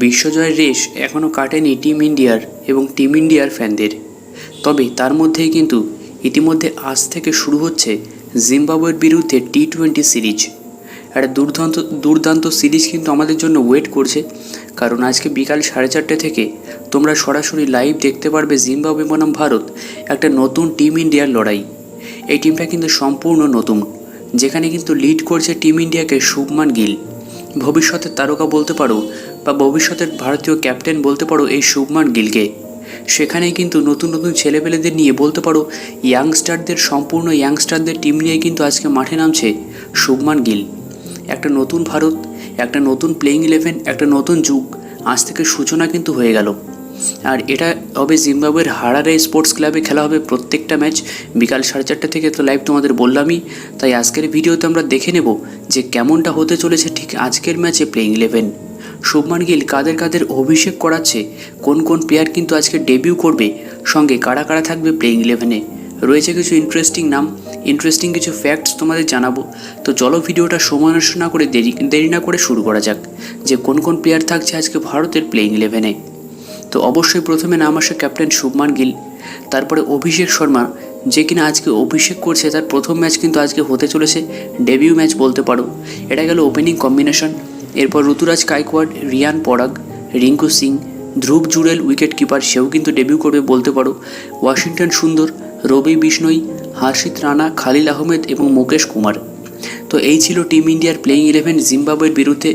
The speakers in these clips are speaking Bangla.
বিশ্বজয়ের রেশ এখনও কাটেনি টিম ইন্ডিয়ার এবং টিম ইন্ডিয়ার ফ্যানদের। তবে তার মধ্যেই কিন্তু ইতিমধ্যে আজ থেকে শুরু হচ্ছে জিম্বাবুয়ের বিরুদ্ধে টি টোয়েন্টি সিরিজ। একটা দুর্দান্ত দুর্দান্ত সিরিজ কিন্তু আমাদের জন্য ওয়েট করছে, কারণ আজকে বিকাল সাড়ে চারটে থেকে তোমরা সরাসরি লাইভ দেখতে পারবে জিম্বাবুয়ে বনাম ভারত একটা নতুন টিম ইন্ডিয়ার লড়াই। এই টিমটা কিন্তু সম্পূর্ণ নতুন, যেখানে কিন্তু লিড করছে টিম ইন্ডিয়াকে শুভমান গিল। ভবিষ্যতের তারকা বলতে পারো বা ভবিষ্যতের ভারতীয় ক্যাপ্টেন বলতে পারো এই শুভমান গিলকে। সেখানে কিন্তু নতুন নতুন ছেলেপেলেদের নিয়ে বলতে পারো ইয়াংস্টারদের, সম্পূর্ণ ইয়াংস্টারদের টিম নিয়ে কিন্তু আজকে মাঠে নামছে শুভমান গিল। একটা নতুন ভারত, একটা নতুন প্লেইং ইলেভেন একটা নতুন যুগ, আজ থেকে সূচনা কিন্তু হয়ে গেল। আর এটা হবে জিম্বাবুয়ের হারারে স্পোর্টস ক্লাবে খেলা হবে প্রত্যেকটা ম্যাচ, বিকাল সাড়ে চারটে থেকে তো লাইভ তোমাদের বললামই, তাই আজকের ভিডিওতে আমরা দেখে নেব যে কেমনটা হতে চলেছে ঠিক আজকের ম্যাচে প্লেইং ইলেভেন শুভমান গিল কাদের কাদের অভিষেক করাচ্ছে, কোন কোন প্লেয়ার কিন্তু আজকে ডেবিউ করবে, সঙ্গে কারা কারা থাকবে প্লেইং ইলেভেনে রয়েছে কিছু ইন্টারেস্টিং নাম ইন্টারেস্টিং কিছু ফ্যাক্টস তোমাদের জানাব। তো চলো ভিডিওটা সময় নষ্ট না করে দেরি দেরি না করে শুরু করা যাক, যে কোন কোন প্লেয়ার থাকছে আজকে ভারতের প্লেইং ইলেভেনে তো অবশ্যই প্রথমে নাম আসে ক্যাপ্টেন শুভমান গিল, তারপরে অভিষেক শর্মা, যে কিনা আজকে অভিষেক করছে, তার প্রথম ম্যাচ কিন্তু আজকে হতে চলেছে ডেবিউ ম্যাচ বলতে পারো। এটা গেল ওপেনিং কম্বিনেশন এরপর ঋতুরাজ কাইকোয়াড, রিয়ান পরাগ, রিঙ্কু সিং, ধ্রুব জুড়েল উইকেট কিপার সেও কিন্তু ডেবিউ করবে বলতে পারো। ওয়াশিংটন সুন্দর, রবি বিষ্ণই, হার্ষিত রানা, খালিল আহমেদ এবং মুকেশ কুমার। তো এই ছিল টিম ইন্ডিয়ার প্লেইং ইলেভেন জিম্বাবুয়ের বিরুদ্ধে।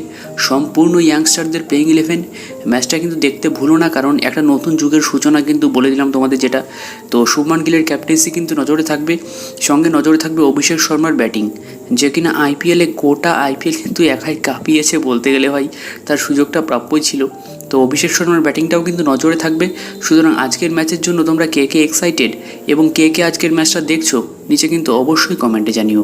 সম্পূর্ণ ইয়াংস্টারদের প্লেইং ইলেভেন ম্যাচটা কিন্তু দেখতে ভুলো না, কারণ একটা নতুন যুগের সূচনা কিন্তু বলে দিলাম তোমাদের যেটা। তো শুভমান গিলের ক্যাপ্টেন্সি কিন্তু নজরে থাকবে। সঙ্গে নজরে থাকবে অভিষেক শর্মার ব্যাটিং যে কিনা আইপিএলে গোটা আইপিএল কিন্তু একাই কাঁপিয়েছে বলতে গেলে ভাই, তার সুযোগটা প্রাপ্যই ছিল। তো অভিষেক শর্মার ব্যাটিংটাও কিন্তু নজরে থাকবে। সুতরাং আজকের ম্যাচের জন্য তোমরা কে কে এক্সাইটেড এবং কে কে আজকের ম্যাচটা দেখছ, নিচে কিন্তু অবশ্যই কমেন্টে জানিও।